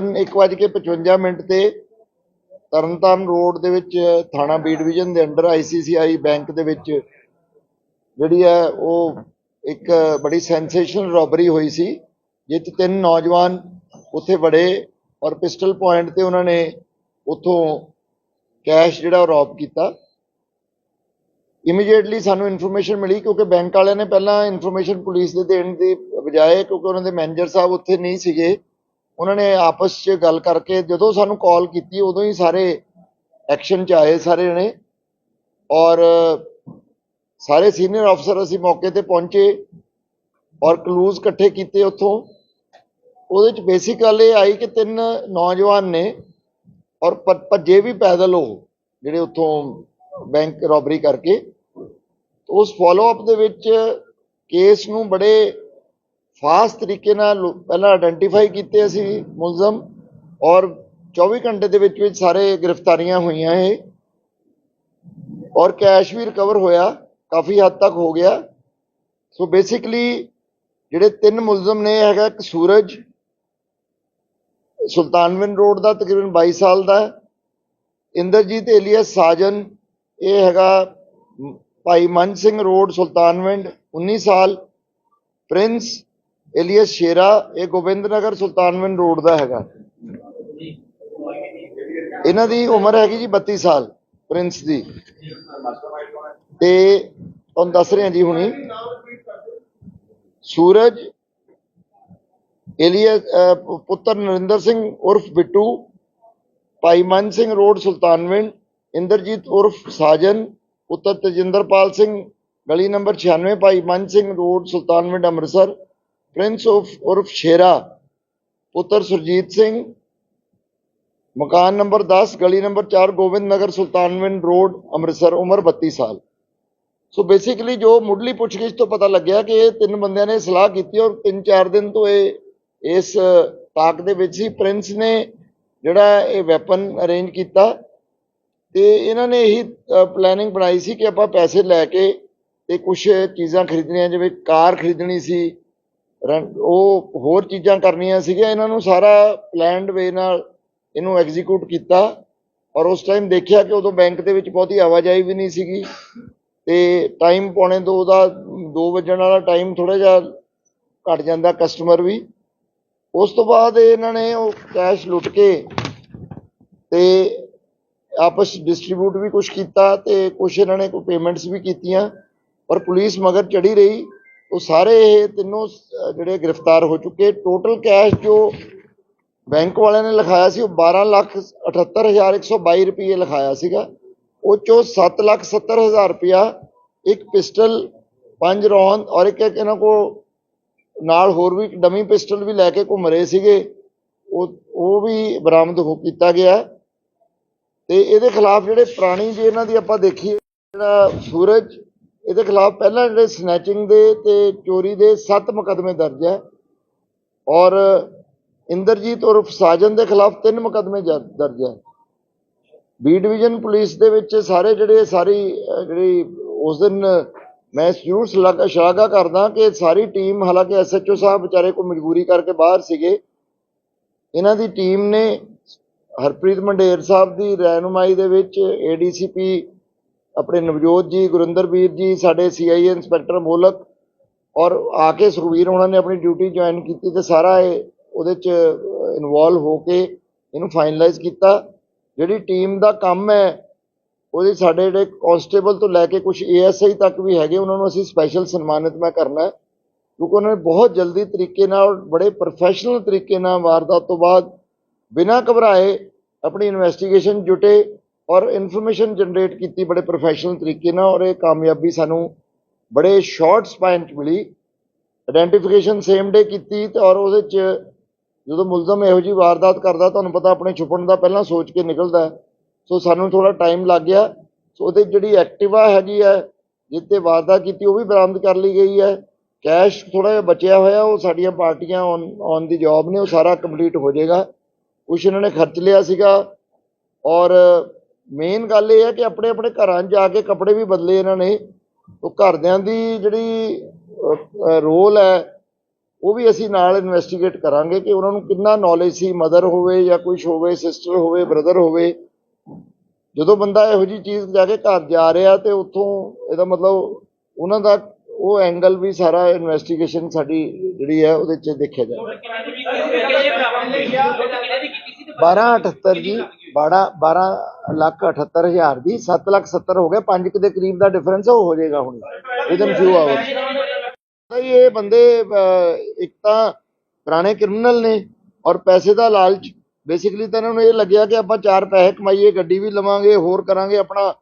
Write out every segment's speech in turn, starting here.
ਤਕਰੀਬਨ 1:55 ਮਿੰਟ ਤੇ ਤਰਨਤਾਰਨ ਰੋਡ ਦੇ ਵਿੱਚ ਥਾਣਾ ਬੀ ਡਿਵੀਜ਼ਨ ਦੇ ਅੰਡਰ ਆਈਸੀਸੀਆਈ ਬੈਂਕ ਦੇ ਵਿੱਚ ਜਿਹੜੀ ਹੈ ਉਹ ਇੱਕ ਬੜੀ ਸੈਂਸੇਸ਼ਨਲ ਰੋਬਰੀ ਹੋਈ ਸੀ ਜਿਸ ਤਿੰਨ ਨੌਜਵਾਨ ਉੱਥੇ ਵੜੇ ਔਰ ਪਿਸਟਲ ਪੁਆਇੰਟ ਤੇ ਉਹਨਾਂ ਨੇ ਉੱਥੋਂ ਕੈਸ਼ ਜਿਹੜਾ ਉਹ ਰੌਬ ਕੀਤਾ। ਇਮੀਡੀਏਟਲੀ ਸਾਨੂੰ ਇਨਫੋਰਮੇਸ਼ਨ ਮਿਲੀ ਕਿਉਂਕਿ ਬੈਂਕ ਵਾਲਿਆਂ ਨੇ ਪਹਿਲਾਂ ਇਨਫੋਰਮੇਸ਼ਨ ਪੁਲਿਸ ਦੇ ਦੇਣ ਦੀ ਬਜਾਏ ਕਿਉਂਕਿ ਉਹਨਾਂ ਦੇ ਮੈਨੇਜਰ ਸਾਹਿਬ ਉੱਥੇ ਨਹੀਂ ਸੀਗੇ ਉਹਨਾਂ ਨੇ ਆਪਸ 'ਚ ਗੱਲ ਕਰਕੇ ਜਦੋਂ ਸਾਨੂੰ ਕਾਲ ਕੀਤੀ, ਉਦੋਂ ਹੀ ਸਾਰੇ ਐਕਸ਼ਨ 'ਚ ਆਏ ਸਾਰੇ ਜਣੇ। ਔਰ ਸਾਰੇ ਸੀਨੀਅਰ ਅਫਸਰ ਅਸੀਂ ਮੌਕੇ ਤੇ ਪਹੁੰਚੇ ਔਰ ਕਲੂਜ਼ ਇਕੱਠੇ ਕੀਤੇ ਉੱਥੋਂ। ਉਹਦੇ 'ਚ ਬੇਸਿਕ ਗੱਲ ਇਹ ਆਈ ਕਿ ਤਿੰਨ ਨੌਜਵਾਨ ਨੇ ਔਰ ਭੱਜੇ ਵੀ ਪੈਦਲ ਉਹ, ਜਿਹੜੇ ਉੱਥੋਂ ਬੈਂਕ ਰੋਬਰੀ ਕਰਕੇ। ਉਸ ਫਾਲੋ ਅਪ ਦੇ ਵਿੱਚ ਕੇਸ ਨੂੰ ਬੜੇ ਫਾਸਟ ਤਰੀਕੇ ਨਾਲ ਲੋ- ਪਹਿਲਾਂ ਆਇਡੈਂਟੀਫਾਈ ਕੀਤੇ ਅਸੀਂ ਮੁਲਜ਼ਮ ਔਰ 24 ਘੰਟੇ ਦੇ ਵਿੱਚ ਵਿੱਚ ਸਾਰੇ ਗ੍ਰਿਫਤਾਰੀਆਂ ਹੋਈਆਂ ਇਹ। ਔਰ ਕੈਸ਼ ਵੀ ਰਿਕਵਰ ਹੋਇਆ, ਕਾਫੀ ਹੱਦ ਤੱਕ ਹੋ ਗਿਆ। ਸੋ ਬੇਸਿਕਲੀ ਜਿਹੜੇ ਤਿੰਨ ਮੁਲਜ਼ਮ ਨੇ ਇਹ ਹੈਗਾ ਇੱਕ ਸੂਰਜ ਸੁਲਤਾਨਵਿੰਦ ਰੋਡ ਦਾ ਤਕਰੀਬਨ 22 ਸਾਲ ਦਾ, ਇੰਦਰਜੀਤ ਏਲੀਅਸ ਸਾਜਨ, ਇਹ ਹੈਗਾ ਭਾਈ ਮਨ ਸਿੰਘ ਰੋਡ, ਸੁਲਤਾਨਵਿੰਡ 19 ਸਾਲ, ਪ੍ਰਿੰਸ ਏਲੀਅਸ ਸ਼ੇਰਾ ਇਹ ਗੋਬਿੰਦਨਗਰ ਸੁਲਤਾਨਵਿੰਦ ਰੋਡ ਦਾ ਹੈਗਾ। ਇਹਨਾਂ ਦੀ ਉਮਰ ਹੈਗੀ ਜੀ 32 ਸਾਲ, ਪ੍ਰਿੰਸ ਦੀ। ਤੇ ਤੁਹਾਨੂੰ ਦੱਸ ਰਹੇ ਜੀ ਹੁਣੀ। ਸੂਰਜ ਏਲੀਅਸ ਪੁ- ਪੁੱਤਰ ਨਰਿੰਦਰ ਸਿੰਘ ਉਰਫ ਬਿੱਟੂ, ਭਾਈ ਮਨ ਸਿੰਘ ਰੋਡ ਸੁਲਤਾਨਵਿੰਡ, ਇੰਦਰਜੀਤ ਉਰਫ ਸਾਜਨ, ਪੁੱਤਰ ਤਜਿੰਦਰਪਾਲ ਸਿੰਘ, ਗਲੀ number 96 Bhai Mann Singh road Sultanwind Amritsar Prince ਉਰਫ ਉਰਫ ਸ਼ੇਰਾ, ਪੁੱਤਰ ਸੁਰਜੀਤ ਸਿੰਘ, ਮਕਾਨ ਨੰਬਰ 10 ਗਲੀ ਨੰਬਰ 4 ਗੋਬਿੰਦ ਨਗਰ ਸੁਲਤਾਨਵਿੰਦ ਰੋਡ, ਅੰਮ੍ਰਿਤਸਰ, ਉਮਰ 32 ਸਾਲ। ਸੋ ਬੇਸਿਕਲੀ ਜੋ ਮੁੱਢਲੀ ਪੁੱਛਗਿੱਛ ਤੋਂ ਪਤਾ ਲੱਗਿਆ ਕਿ ਇਹ ਤਿੰਨ ਬੰਦਿਆਂ ਨੇ ਸਲਾਹ ਕੀਤੀ ਔਰ 3-4 ਦਿਨ ਤੋਂ ਇਹ, ਇਸ ਤਾਕ ਦੇ ਵਿੱਚ ਹੀ ਪ੍ਰਿੰਸ ਨੇ ਜਿਹੜਾ ਇਹ ਵੈਪਨ ਅਰੇਂਜ ਕੀਤਾ ਤੇ ਇਹਨਾਂ ਨੇ ਇਹੀ ਪਲੈਨਿੰਗ ਬਣਾਈ ਸੀ ਕਿ ਆਪਾਂ ਪੈਸੇ ਲੈ ਕੇ ਤੇ ਕੁਝ ਚੀਜ਼ਾਂ ਖਰੀਦਣੀਆਂ, ਜਿਵੇਂ ਕਾਰ ਖਰੀਦਣੀ ਸੀ ਉਹ ਹੋਰ ਚੀਜ਼ਾਂ ਕਰਨੀਆਂ ਸੀਗੀਆਂ, ਇਹਨਾਂ ਨੂੰ ਸਾਰਾ ਪਲੈਨਡ ਵੇ ਨਾਲ ਇਹਨੂੰ ਐਗਜ਼ੀਕਿਊਟ ਕੀਤਾ। ਔਰ ਉਸ ਟਾਈਮ ਦੇਖਿਆ ਕਿ ਉਦੋਂ ਬੈਂਕ ਦੇ ਵਿੱਚ ਬਹੁਤੀ ਆਵਾਜਾਈ ਵੀ ਨਹੀਂ ਸੀਗੀ। ਤੇ ਟਾਈਮ ਪੌਣੇ ਦੋ ਦਾ 2 ਵਜਣ ਵਾਲਾ ਟਾਈਮ ਥੋੜਾ ਜਿਹਾ ਘਟ ਜਾਂਦਾ ਕਸਟਮਰ ਵੀ। ਉਸ ਤੋਂ ਬਾਅਦ ਇਹਨਾਂ ਨੇ ਉਹ ਕੈਸ਼ ਲੁੱਟ ਕੇ ਤੇ ਆਪਸ ਡਿਸਟ੍ਰੀਬਿਊਟ ਵੀ ਕੁਝ ਕੀਤਾ ਤੇ ਕੁਝ ਇਹਨਾਂ ਨੇ ਕੋਈ ਪੇਮੈਂਟਸ ਵੀ ਕੀਤੀਆਂ। ਪਰ ਪੁਲਿਸ ਮਗਰ ਚੜੀ ਰਹੀ। ਉਹ ਸਾਰੇ ਇਹ ਤਿੰਨੋਂ ਜਿਹੜੇ ਗ੍ਰਿਫਤਾਰ ਹੋ ਚੁੱਕੇ ਟੋਟਲ ਕੈਸ਼ ਜੋ ਬੈਂਕ ਵਾਲਿਆਂ ਨੇ ਲਿਖਾਇਆ ਸੀ, ਉਹ 12 ਲੱਖ 78122 ਰੁਪਏ ਲਿਖਾਇਆ ਸੀਗਾ। ਉਹ ਚੋਂ 7 ਲੱਖ 70 ਹਜ਼ਾਰ ਰੁਪਇਆ ਇੱਕ ਪਿਸਟਲ, ਪੰਜ ਰੌਂਦ ਔਰ ਇੱਕ ਇੱਕ ਇਹਨਾਂ ਕੋ ਨਾਲ ਹੋਰ ਵੀ ਡਮੀ ਪਿਸਟਲ ਵੀ ਲੈ ਕੇ ਘੁੰਮ ਰਹੇ ਸੀਗੇ। ਉਹ ਉਹ ਵੀ ਬਰਾਮਦ ਹੋ ਕੀਤਾ ਗਿਆ। ਤੇ ਇਹਦੇ ਖਿਲਾਫ ਜਿਹੜੇ ਪੁਰਾਣੀ ਜੇ ਇਹਨਾਂ ਦੀ ਆਪਾਂ ਦੇਖੀਏ, ਜਿਹੜਾ ਸੂਰਜ ਇਹਦੇ ਖਿਲਾਫ ਪਹਿਲਾਂ ਜਿਹੜੇ ਸਨੈਚਿੰਗ ਦੇ ਤੇ ਚੋਰੀ ਦੇ 7 ਮੁਕੱਦਮੇ ਦਰਜ ਹੈ ਔਰ ਇੰਦਰਜੀਤ ਉਰਫ ਸਾਜਨ ਦੇ ਖਿਲਾਫ 3 ਮੁਕੱਦਮੇ ਦਰਜ ਹੈ। ਬੀ ਡਿਵੀਜ਼ਨ ਪੁਲਿਸ ਦੇ ਵਿੱਚ ਸਾਰੇ ਜਿਹੜੇ, ਸਾਰੀ ਜਿਹੜੀ ਉਸ ਦਿਨ ਮੈਂ ਜ਼ਰੂਰ ਸ਼ਲਾਘਾ ਸ਼ਲਾਘਾ ਕਰਦਾ ਕਿ ਸਾਰੀ ਟੀਮ, ਹਾਲਾਂਕਿ ਐਸਐਚਓ ਸਾਹਿਬ ਵਿਚਾਰੇ ਕੋਈ ਮਜਬੂਰੀ ਕਰਕੇ ਬਾਹਰ ਸੀਗੇ, ਇਹਨਾਂ ਦੀ ਟੀਮ ਨੇ ਹਰਪ੍ਰੀਤ ਮੰਡੇਰ ਸਾਹਿਬ ਦੀ ਰਹਿਨੁਮਾਈ ਦੇ ਵਿੱਚ ਏਡੀਸੀਪੀ ਆਪਣੇ ਨਵਜੋਤ ਜੀ, ਗੁਰਿੰਦਰਵੀਰ ਜੀ, ਸਾਡੇ ਸੀਆਈਏ ਇੰਸਪੈਕਟਰ ਮੋਲਕ ਔਰ ਆ ਕੇ ਸੁਖਵੀਰ ਉਹਨਾਂ ਨੇ ਆਪਣੀ ਡਿਊਟੀ ਜੁਆਇਨ ਕੀਤੀ ਤੇ ਸਾਰਾ ਇਹ ਉਹਦੇ ਚ ਇਨਵੋਲਵ ਹੋ ਕੇ ਇਹਨੂੰ ਫਾਈਨਲਾਈਜ਼ ਕੀਤਾ। ਜਿਹੜੀ ਟੀਮ ਦਾ ਕੰਮ ਹੈ, ਉਹਦੇ ਸਾਡੇ ਜਿਹੜੇ ਕਾਂਸਟੇਬਲ ਤੋਂ ਲੈ ਕੇ ਕੁਝ ਏਐਸਆਈ ਤੱਕ ਵੀ ਹੈਗੇ, ਉਹਨਾਂ ਨੂੰ ਅਸੀਂ ਸਪੈਸ਼ਲ ਸਨਮਾਨਿਤ ਮੈਂ ਕਰਨਾ ਹੈ। ਕਿਉਂਕਿ ਉਹਨਾਂ ਨੇ ਬਹੁਤ ਜਲਦੀ ਤਰੀਕੇ ਨਾਲ, ਬੜੇ ਪ੍ਰੋਫੈਸ਼ਨਲ ਤਰੀਕੇ ਨਾਲ ਵਾਰਦਾਤ ਤੋਂ ਬਾਅਦ ਬਿਨਾਂ ਘਬਰਾਏ ਆਪਣੀ ਇਨਵੈਸਟੀਗੇਸ਼ਨ ਜੁਟੇ ਔਰ ਇਨਫੋਰਮੇਸ਼ਨ ਜਨਰੇਟ ਕੀਤੀ ਬੜੇ ਪ੍ਰੋਫੈਸ਼ਨਲ ਤਰੀਕੇ ਨਾਲ ਔਰ ਇਹ ਕਾਮਯਾਬੀ ਸਾਨੂੰ ਬੜੇ ਸ਼ਾਰਟ ਸਪੈਨ ਚ ਮਿਲੀ। ਆਇਡੈਂਟੀਫਿਕੇਸ਼ਨ ਸੇਮ ਡੇ ਕੀਤੀ ਤੇ ਔਰ ਉਹਦੇ ਚ ਜਦੋਂ ਮੁਲਜ਼ਮ ਇਹੋ ਜੀ ਵਾਰਦਾਤ ਕਰਦਾ, ਤੁਹਾਨੂੰ ਪਤਾ ਆਪਣੇ ਛੁਪਣ ਦਾ ਪਹਿਲਾਂ ਸੋਚ ਕੇ ਨਿਕਲਦਾ ਸੋ ਸਾਨੂੰ ਥੋੜਾ ਟਾਈਮ ਲੱਗ ਗਿਆ। ਸੋ ਉਹਦੇ ਜਿਹੜੀ ਐਕਟਿਵਾ ਹੈਗੀ ਹੈ ਜਿੱਤੇ ਵਾਰਦਾਤ ਕੀਤੀ, ਉਹ ਵੀ ਬਰਾਮਦ ਕਰ ਲਈ ਗਈ ਹੈ। ਕੈਸ਼ ਥੋੜਾ ਜਿਹਾ ਬਚਿਆ ਹੋਇਆ, ਉਹ ਸਾਡੀਆਂ ਪਾਰਟੀਆਂ ਔਨ ਦੀ ਜੌਬ ਨੇ, ਉਹ ਸਾਰਾ ਕੰਪਲੀਟ ਹੋ ਜਾਏਗਾ। ਕੁਛ ਇਹਨਾਂ ਨੇ ਖਰਚ ਲਿਆ ਸੀਗਾ ਔਰ ਮੇਨ ਗੱਲ ਇਹ ਹੈ ਕਿ ਆਪਣੇ ਆਪਣੇ ਘਰਾਂ 'ਚ ਜਾ ਕੇ ਕੱਪੜੇ ਵੀ ਬਦਲੇ ਇਹਨਾਂ ਨੇ ਉਹ ਘਰਦਿਆਂ ਦੀ ਜਿਹੜੀ ਰੋਲ ਹੈ ਉਹ ਵੀ ਅਸੀਂ ਨਾਲ ਇਨਵੈਸਟੀਗੇਟ ਕਰਾਂਗੇ ਕਿ ਉਹਨਾਂ ਨੂੰ ਕਿੰਨਾ ਨੌਲੇਜ ਸੀ ਮਦਰ ਹੋਵੇ ਜਾਂ ਕੁਝ ਹੋਵੇ ਸਿਸਟਰ ਹੋਵੇ ਬ੍ਰਦਰ ਹੋਵੇ ਜਦੋਂ ਬੰਦਾ ਇਹੋ ਜੀ ਚੀਜ਼ ਜਾ ਕੇ ਘਰ ਜਾ ਰਿਹਾ ਤੇ ਉੱਥੋਂ ਇਹਦਾ ਮਤਲਬ ਉਹਨਾਂ ਦਾ ਉਹ ਐਂਗਲ ਵੀ ਸਾਰਾ ਇਨਵੈਸਟੀਗੇਸ਼ਨ ਸਾਡੀ ਜਿਹੜੀ ਹੈ ਉਹਦੇ 'ਚ ਦੇਖਿਆ ਜਾਏ 1278 ਜੀ 12 12 ਲੱਖ 78 ਹਜ਼ਾਰ ਦੀ 7 ਲੱਖ 70 ਹੋ ਗਿਆ 5 ਦੇ ਕਰੀਬ ਦਾ ਡਿਫਰੈਂਸ ਹੋ ਜਾਏਗਾ ਹੁਣ ਵਿਦਨ ਫਿਊ ਆਵਰਸ ਭਾਈ ਇਹ ਬੰਦੇ ਇੱਕ ਤਾਂ ਪੁਰਾਣੇ ਕ੍ਰਿਮੀਨਲ ਨੇ ਔਰ ਪੈਸੇ ਦਾ ਲਾਲਚ। ਬੇਸਿਕਲੀ ਤਾਂ ਇਹਨਾਂ ਨੂੰ ਇਹ ਲੱਗਿਆ ਕਿ ਆਪਾਂ ਚਾਰ ਪੈਸੇ ਕਮਾਈਏ, ਗੱਡੀ ਵੀ ਲਵਾਂਗੇ, ਹੋਰ ਕਰਾਂਗੇ, ਆਪਣਾ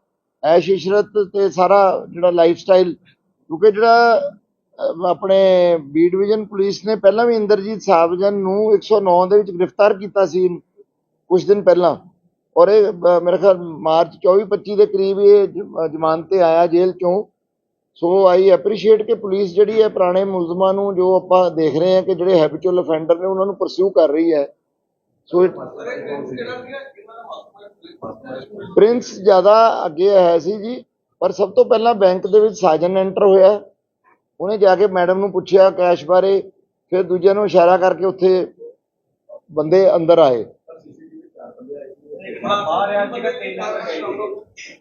ਐਸ਼, ਇਸ਼ਰਤ ਤੇ ਸਾਰਾ ਜਿਹੜਾ ਲਾਈਫ ਸਟਾਈਲ ਕਿਉਂਕਿ ਜਿਹੜਾ ਆਪਣੇ ਬੀ ਡਿਵੀਜ਼ਨ ਪੁਲਿਸ ਨੇ ਪਹਿਲਾਂ ਵੀ ਇੰਦਰਜੀਤ ਸਾਵਜਨ ਨੂੰ 109 ਦੇ ਵਿੱਚ ਗ੍ਰਿਫਤਾਰ ਕੀਤਾ ਸੀ ਕੁਝ ਦਿਨ ਪਹਿਲਾਂ। ਔਰ ਇਹ ਅਹ, ਮੇਰੇ ਖਿਆਲ ਮਾਰਚ 24 25 ਦੇ ਕਰੀਬ ਇਹ ਜ਼ਮਾਨਤ ਤੇ ਆਇਆ ਜੇਲ੍ਹ ਚੋਂ। ਸੋ ਆਈ ਐਪਰੀਸ਼ੀਏਟ ਕਿ ਪੁਲਿਸ ਜਿਹੜੀ ਹੈ ਪੁਰਾਣੇ ਮੁਲਜ਼ਮਾਂ ਨੂੰ ਜੋ ਆਪਾਂ ਦੇਖ ਰਹੇ ਹਾਂ ਕਿ ਜਿਹੜੇ ਹੈਬਿਚੁਅਲ ਅਫੈਂਡਰ ਨੇ ਉਹਨਾਂ ਨੂੰ ਪਰਸਿਊ ਕਰ ਰਹੀ ਹੈ। ਸੋ ਪ੍ਰਿੰਸ ਜ਼ਿਆਦਾ ਅੱਗੇ ਹੈ ਸੀ ਜੀ ਪਰ ਸਭ ਤੋਂ ਪਹਿਲਾਂ ਬੈਂਕ ਦੇ ਵਿੱਚ ਸਾਜਨ ਐਂਟਰ ਹੋਇਆ। ਉਹਨੇ ਜਾ ਕੇ ਮੈਡਮ ਨੂੰ ਪੁੱਛਿਆ ਕੈਸ਼ ਬਾਰੇ ਫਿਰ ਦੂਜਿਆਂ ਨੂੰ ਇਸ਼ਾਰਾ ਕਰਕੇ ਉੱਥੇ ਬੰਦੇ ਅੰਦਰ ਆਏ।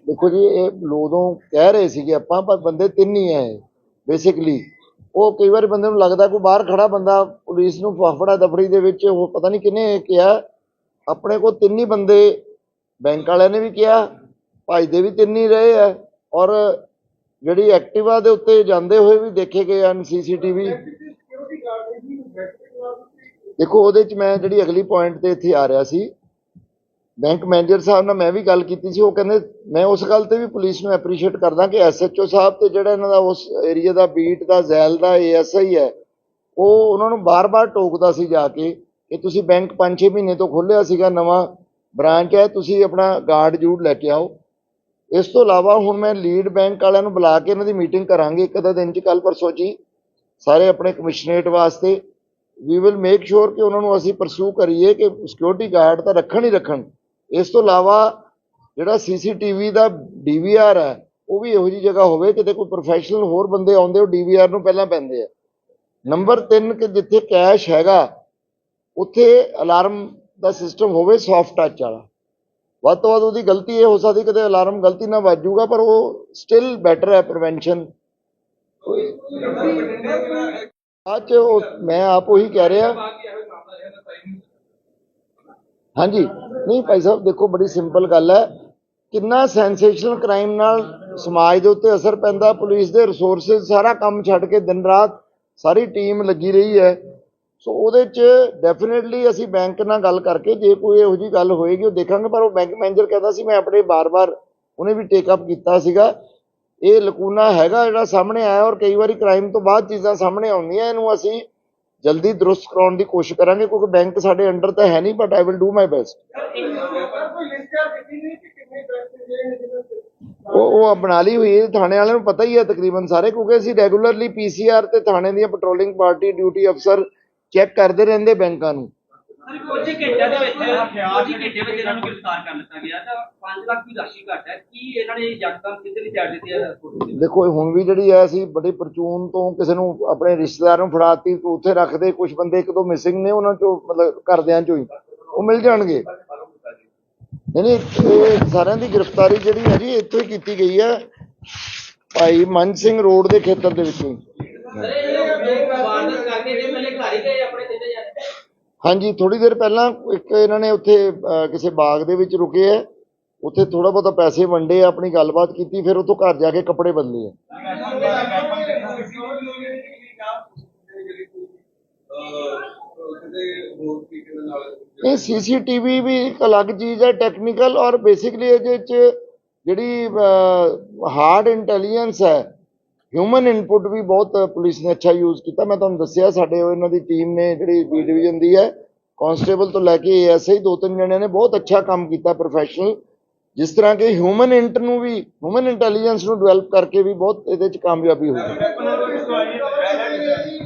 ਦੇਖੋ ਜੀ, ਇਹ ਲੋਦੋਂ ਕਹਿ ਰਹੇ ਸੀਗੇ ਆਪਾਂ, ਪਰ ਬੰਦੇ ਤਿੰਨ ਹੀ ਆਏ ਬੇਸਿਕਲੀ ਉਹ ਕਈ ਵਾਰ ਬੰਦੇ ਨੂੰ ਲੱਗਦਾ ਕੋਈ ਬਾਹਰ ਖੜਾ ਬੰਦਾ ਪੁਲਿਸ ਨੂੰ ਫਾਫੜਾ ਦਫੜੀ ਦੇ ਵਿੱਚ, ਉਹ ਪਤਾ ਨਹੀਂ ਕਿਹਨੇ ਕਿਹਾ। ਆਪਣੇ ਕੋਲ ਤਿੰਨ ਹੀ ਬੰਦੇ, ਬੈਂਕ ਵਾਲਿਆਂ ਨੇ ਵੀ ਕਿਹਾ, ਭਾਈ ਦੇ ਵੀ ਤਿੰਨ ਹੀ ਰਹੇ ਆ ਔਰ ਜਿਹੜੀ ਐਕਟਿਵਾ ਦੇ ਉੱਤੇ ਜਾਂਦੇ ਹੋਏ ਵੀ ਦੇਖੇ ਗਏ ਹਨ ਸੀਸੀਟੀਵੀ ਦੇਖੋ, ਉਹਦੇ ਚ ਮੈਂ ਜਿਹੜੀ ਅਗਲੀ ਪੁਆਇੰਟ ਤੇ ਇੱਥੇ ਆ ਰਿਹਾ ਸੀ ਬੈਂਕ ਮੈਨੇਜਰ ਸਾਹਿਬ ਨਾਲ ਮੈਂ ਵੀ ਗੱਲ ਕੀਤੀ ਸੀ, ਉਹ ਕਹਿੰਦੇ, ਮੈਂ ਉਸ ਗੱਲ ਤੇ ਵੀ ਪੁਲਿਸ ਨੂੰ ਐਪਰੀਸ਼ੀਏਟ ਕਰਦਾ ਕਿ ਐਸਐਚਓ ਸਾਹਿਬ ਤੇ ਜਿਹੜਾ ਇਹਨਾਂ ਦਾ ਉਸ ਏਰੀਆ ਦਾ ਬੀਟ ਦਾ, ਜ਼ੈਲ ਦਾ ਏਐਸਆਈ ਹੈ, ਉਹ ਉਹਨਾਂ ਨੂੰ ਬਾਰ-ਬਾਰ ਟੋਕਦਾ ਸੀ ਜਾ ਕੇ ਕਿ ਤੁਸੀਂ ਬੈਂਕ 5-6 ਮਹੀਨੇ ਤੋਂ ਖੋਲ੍ਹਿਆ ਸੀਗਾ ਨਵਾਂ ਬ੍ਰਾਂਚ ਹੈ, ਤੁਸੀਂ ਆਪਣਾ ਗਾਰਡ ਜੂਡ ਲੈ ਕੇ ਆਓ। ਇਸ ਤੋਂ ਇਲਾਵਾ ਹੁਣ ਮੈਂ ਲੀਡ ਬੈਂਕ ਵਾਲਿਆਂ ਨੂੰ ਬੁਲਾ ਕੇ ਇਹਨਾਂ ਦੀ ਮੀਟਿੰਗ ਕਰਾਂਗੇ, ਇੱਕ ਅੱਧਾ ਦਿਨ ਚ ਕੱਲ ਪਰਸੋਂ ਚ ਸਾਰੇ ਆਪਣੇ ਕਮਿਸ਼ਨਰੇਟ ਵਾਸਤੇ। ਵੀ ਵਿਲ ਮੇਕ ਸ਼ੋਰ ਕਿ ਉਹਨਾਂ ਨੂੰ ਅਸੀਂ ਪਰਸੂ ਕਰੀਏ ਕਿ ਸਿਕਿਉਰਿਟੀ ਗਾਰਡ ਤਾਂ ਰੱਖਣ ਹੀ ਰੱਖਣ। ਇਸ ਤੋਂ ਇਲਾਵਾ ਜਿਹੜਾ ਸੀਸੀਟੀਵੀ ਦਾ ਡੀਵੀਆਰ ਹੈ, ਉਹ ਵੀ ਇਹੋ ਜੀ ਜਗ੍ਹਾ ਹੋਵੇ ਕਿਤੇ ਕੋਈ ਪ੍ਰੋਫੈਸ਼ਨਲ ਹੋਰ ਬੰਦੇ ਆਉਂਦੇ, ਉਹ ਡੀਵੀਆਰ ਨੂੰ ਪਹਿਲਾਂ ਪੈਂਦੇ ਆ। ਨੰਬਰ 3 ਕਿ ਜਿੱਥੇ ਕੈਸ਼ ਹੈਗਾ, ਉੱਥੇ ਅਲਾਰਮ ਦਾ ਸਿਸਟਮ ਹੋਵੇ ਸੌਫਟ ਟੱਚ ਵਾਲਾ। ਵੱਧ ਤੋਂ ਵੱਧ ਉਹਦੀ ਗਲਤੀ ਇਹ ਹੋ ਸਕਦੀ ਕਿਤੇ ਅਲਾਰਮ ਗਲਤੀ ਨਾਲ ਵੱਜੂਗਾ ਪਰ ਉਹ ਸਟਿਲ ਬੈਟਰ ਹੈ ਪ੍ਰੀਵੈਂਸ਼ਨ ਅੱਜ ਉਹ ਮੈਂ ਆਪ ਉਹੀ ਕਹਿ ਰਿਹਾ। ਹਾਂਜੀ। ਨਹੀਂ ਭਾਈ ਸਾਹਿਬ, ਦੇਖੋ ਬੜੀ ਸਿੰਪਲ ਗੱਲ ਹੈ। ਕਿੰਨਾ ਸੈਂਸੇਸ਼ਨਲ ਕ੍ਰਾਈਮ ਨਾਲ ਸਮਾਜ ਦੇ ਉੱਤੇ ਅਸਰ ਪੈਂਦਾ ਪੁਲਿਸ ਦੇ ਰਿਸੋਰਸਸ ਸਾਰਾ ਕੰਮ ਛੱਡ ਕੇ ਦਿਨ ਰਾਤ ਸਾਰੀ ਟੀਮ ਲੱਗੀ ਰਹੀ ਹੈ। ਸੋ ਉਹਦੇ ਚ ਡੈਫੀਨਿਟਲੀ ਅਸੀਂ ਬੈਂਕ ਨਾਲ ਗੱਲ ਕਰਕੇ ਜੇ ਕੋਈ ਇਹੋ ਜੀ ਗੱਲ ਹੋਏਗੀ, ਉਹ ਦੇਖਾਂਗੇ। ਪਰ ਉਹ ਬੈਂਕ ਮੈਨੇਜਰ ਕਹਿੰਦਾ ਸੀ, ਮੈਂ ਆਪਣੇ ਬਾਰ-ਬਾਰ ਉਹਨੇ ਵੀ ਟੇਕ ਅਪ ਕੀਤਾ ਸੀਗਾ। ਇਹ ਲਕੂਨਾ ਹੈਗਾ ਜਿਹੜਾ ਸਾਹਮਣੇ ਆਇਆ ਔਰ ਕਈ ਵਾਰੀ ਕ੍ਰਾਈਮ ਤੋਂ ਬਾਅਦ ਚੀਜ਼ਾਂ ਸਾਹਮਣੇ ਆਉਂਦੀਆਂ, ਇਹਨੂੰ ਅਸੀਂ ਜਲਦੀ ਦਰੁਸਤ ਕਰਾਉਣ ਦੀ ਕੋਸ਼ਿਸ਼ ਕਰਾਂਗੇ, ਕਿਉਂਕਿ ਬੈਂਕ ਸਾਡੇ ਅੰਡਰ ਤਾਂ ਹੈ ਨਹੀਂ but I will do my best ਉਹ ਉਹ ਬਣਾ ਲਈ ਹੋਈ ਹੈ ਥਾਣੇ ਵਾਲਿਆਂ ਨੂੰ ਪਤਾ ਹੀ ਹੈ ਤਕਰੀਬਨ ਸਾਰੇ, ਕਿਉਂਕਿ ਅਸੀਂ ਰੈਗੂਲਰਲੀ ਪੀਸੀਆਰ ਤੇ ਥਾਣੇ ਦੀਆਂ ਪੈਟਰੋਲਿੰਗ ਪਾਰਟੀ ਡਿਊਟੀ ਅਫਸਰ ਚੈੱਕ ਕਰਦੇ ਰਹਿੰਦੇ ਬੈਂਕਾਂ ਨੂੰ। ਕੁਝ ਘੰਟਿਆਂ ਦੇ ਵਿੱਚ ਕੁਝ ਘੰਟੇ ਵਿੱਚ ਇਹਨਾਂ ਨੂੰ ਗ੍ਰਿਫਤਾਰ ਕਰ ਲਿੱਤਾ ਗਿਆ। ਤਾਂ 5 ਲੱਖ ਦੀ ਰਾਸ਼ੀ ਘੱਟ ਹੈ। ਕੀ ਇਹਨਾਂ ਨੇ ਯਕਦਮ ਕਿਤੇ ਵੀ ਚਾੜ ਦਿੱਤੀ ਹੈ? ਦੇਖੋ ਹੁਣ ਵੀ ਜਿਹੜੀ ਹੈ ਅਸੀਂ ਬੜੀ ਪਰਚੂਨ ਤੋਂ ਕਿਸੇ ਨੂੰ ਆਪਣੇ ਰਿਸ਼ਤੇਦਾਰ ਨੂੰ ਫੜਾਤੀ ਤੂੰ ਉੱਥੇ ਰੱਖਦੇ ਕੁਝ ਬੰਦੇ ਇੱਕ ਦੋ ਮਿਸਿੰਗ ਨੇ ਉਹਨਾਂ ਚੋਂ ਮਤਲਬ ਘਰਦਿਆਂ ਚੋਂ ਹੀ। ਉਹ ਮਿਲ ਜਾਣਗੇ। ਨਹੀਂ ਨਹੀਂ ਇਹ ਸਾਰਿਆਂ ਦੀ ਗ੍ਰਿਫਤਾਰੀ ਜਿਹੜੀ ਹੈ ਜੀ ਇੱਥੋਂ ਹੀ ਕੀਤੀ ਗਈ ਹੈ। ਭਾਈ ਮਨ ਸਿੰਘ ਰੋਡ ਦੇ ਖੇਤਰ ਦੇ ਵਿੱਚੋਂ ਹੀ ਸਰ ਇਹ ਵਾਰਦਾਤ ਕਰਕੇ ਜੇ ਪਹਿਲੇ ਘਰ ਹੀ ਗਏ ਆਪਣੇ ਤਿੰਨੇ ਜਾਣੇ ਹਾਂਜੀ ਥੋੜੀ ਦੇਰ ਪਹਿਲਾਂ ਇੱਕ ਇਹਨਾਂ ਨੇ ਉੱਥੇ ਕਿਸੇ ਬਾਗ ਦੇ ਵਿੱਚ ਰੁਕੇ ਹੈ। ਉੱਥੇ ਥੋੜਾ ਬਹੁਤਾ ਪੈਸੇ ਵੰਡੇ, ਆਪਣੀ ਗੱਲਬਾਤ ਕੀਤੀ, ਫਿਰ ਉੱਥੋਂ ਘਰ ਜਾ ਕੇ ਕੱਪੜੇ ਬਦਲੇ ਆ ਇਹ ਸੀਸੀਟੀਵੀ ਵੀ ਇੱਕ ਅਲੱਗ ਚੀਜ਼ ਹੈ ਟੈਕਨੀਕਲ ਔਰ ਬੇਸਿਕਲੀ ਇਹਦੇ ਚ ਜਿਹੜੀ ਹਾਰਡ ਇੰਟੈਲੀਜੈਂਸ ਹੈ ਹਿਊਮਨ ਇਨਪੁਟ ਵੀ ਬਹੁਤ ਪੁਲਿਸ ਨੇ ਅੱਛਾ ਯੂਜ਼ ਕੀਤਾ। ਮੈਂ ਤੁਹਾਨੂੰ ਦੱਸਿਆ ਸਾਡੇ ਉਹ ਇਹਨਾਂ ਦੀ ਟੀਮ ਨੇ ਜਿਹੜੀ ਬੀ ਡਿਵੀਜ਼ਨ ਦੀ ਹੈ ਕਾਂਸਟੇਬਲ ਤੋਂ ਲੈ ਕੇ ਐਸਆਈ ਦੋ ਤਿੰਨ ਜਣਿਆਂ ਨੇ ਬਹੁਤ ਅੱਛਾ ਕੰਮ ਕੀਤਾ ਪ੍ਰੋਫੈਸ਼ਨਲ ਜਿਸ ਤਰ੍ਹਾਂ ਕਿ ਹਿਊਮਨ ਇੰਟ ਨੂੰ ਵੀ ਹਿਊਮਨ ਇੰਟੈਲੀਜੈਂਸ ਨੂੰ ਡਿਵੈਲਪ ਕਰਕੇ ਵੀ ਬਹੁਤ ਇਹਦੇ ਚ ਕਾਮਯਾਬੀ ਹੋਈ।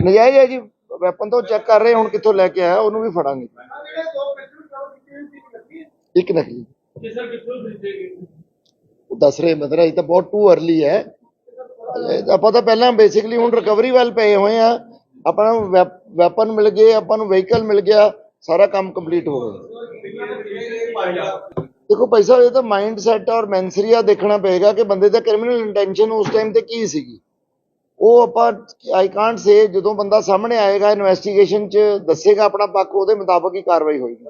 ਨਜਾਇਜ਼ ਹੈ ਜੀ ਵੈਪਨ ਤੋਂ ਚੈੱਕ ਕਰ ਰਹੇ ਹੁਣ ਕਿੱਥੋਂ ਲੈ ਕੇ ਆਇਆ ਉਹਨੂੰ ਵੀ ਫੜਾਂਗੇ। ਇੱਕ ਨਕਲੀ ਸਰ ਕਿੱਥੋਂ ਉਹ ਦੱਸ ਰਹੇ ਮਤਲਬ ਇਹ ਤਾਂ ਬਹੁਤ ਟੂ ਅਰਲੀ ਹੈ। ਆਪਾਂ ਤਾਂ ਪਹਿਲਾਂ ਬੇਸਿਕਲੀ ਹੁਣ ਰਿਕਵਰੀ ਵੱਲ ਪਏ ਹੋਏ ਆ। ਆਪਾਂ ਨੂੰ ਵੈਪਨ ਮਿਲ ਗਏ, ਆਪਾਂ ਨੂੰ ਵਹੀਕਲ ਮਿਲ ਗਿਆ, ਸਾਰਾ ਕੰਮ ਕੰਪਲੀਟ ਹੋ ਗਿਆ। ਦੇਖੋ ਭਾਈ ਸਾਹਿਬ, ਇਹ ਤਾਂ ਮਾਈਂਡ ਸੈਟ ਔਰ ਮੈਂਸਰੀਆ ਦੇਖਣਾ ਪਏਗਾ ਕਿ ਬੰਦੇ ਦਾ ਕ੍ਰਿਮੀਨਲ ਇੰਟੈਂਸ਼ਨ ਉਸ ਟਾਈਮ ਤੇ ਕੀ ਸੀਗੀ। ਉਹ ਆਪਾਂ ਆਈ ਕਾਂਟ ਸੇ ਜਦੋਂ ਬੰਦਾ ਸਾਹਮਣੇ ਆਏਗਾ ਇਨਵੈਸਟੀਗੇਸ਼ਨ ਚ ਦੱਸੇਗਾ ਆਪਣਾ ਪੱਖ, ਉਹਦੇ ਮੁਤਾਬਕ ਹੀ ਕਾਰਵਾਈ ਹੋਏਗੀ।